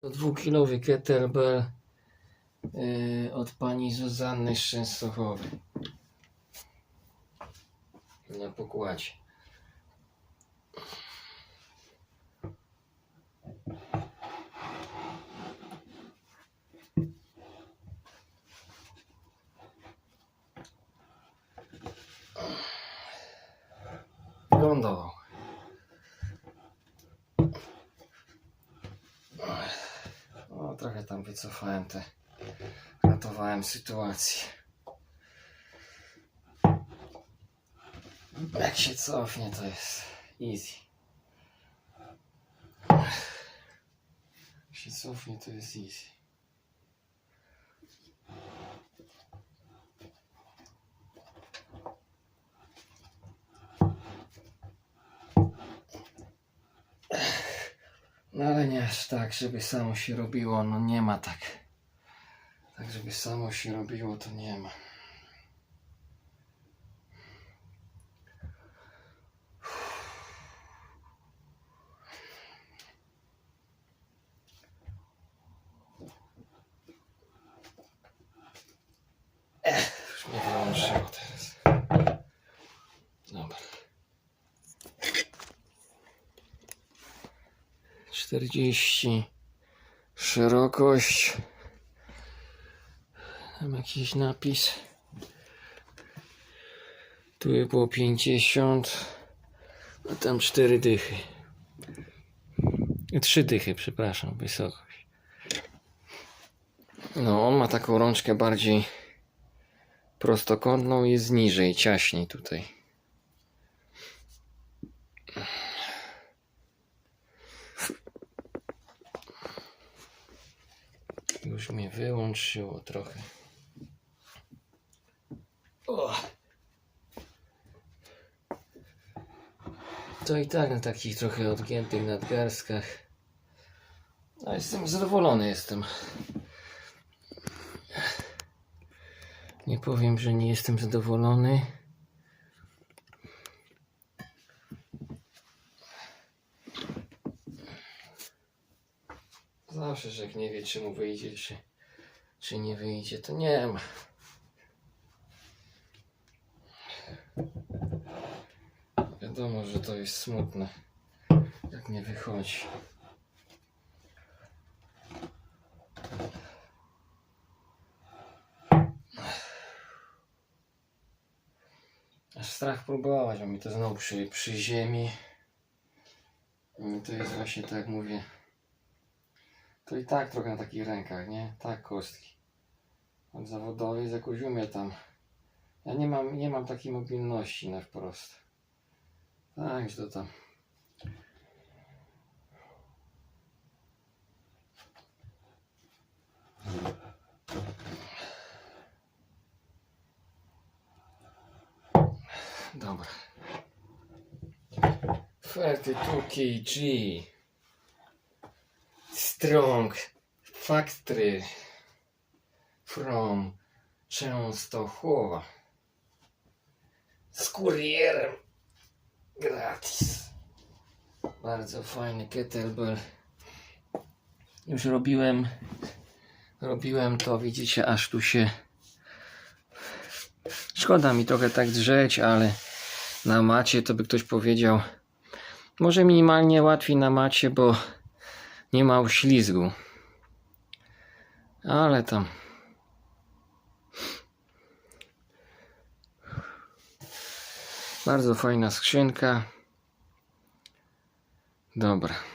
To dwukilowy kettlebell yy, od pani Zuzanny z Częstochowy. Na pokładzie. Lądował. O, trochę tam wycofałem te. Ratowałem sytuację. Jak się cofnie, to jest easy. Jak się cofnie, to jest easy. No ale nie aż tak, żeby samo się robiło, no nie ma tak. Tak, żeby samo się robiło, to nie ma. Ech, już mnie wyłączyło teraz. Dobra. 40 szerokość. Tam jakiś napis. Tu by było 50 a tam 4 dychy. 3 dychy przepraszam wysokość. No on ma taką rączkę bardziej prostokątną jest niżej ciaśniej tutaj Już mnie wyłączyło trochę. O. To i tak na takich trochę odgiętych nadgarstkach. A jestem zadowolony jestem. Nie powiem, że nie jestem zadowolony. Zawsze, że jak nie wie, czy mu wyjdzie, czy, czy nie wyjdzie, to nie ma. Wiadomo, że to jest smutne, jak nie wychodzi. Aż strach próbować, a mi to znowu przy, przy ziemi. I to jest właśnie tak mówię. To i tak trochę na takich rękach, nie? Tak, kostki. Od zawodowej jakoś umie tam. Ja nie mam, nie mam takiej mobilności na wprost. Tak, że to tam. Dobra. 32 kg. Strong Factory from Częstochowa z kurierem gratis. Bardzo fajny kettlebell. Już robiłem robiłem to, widzicie, aż tu się szkoda mi trochę tak drzeć, ale na macie to by ktoś powiedział może minimalnie łatwiej na macie, bo nie ma uślizgu. Ale tam. Bardzo fajna skrzynka. Dobra.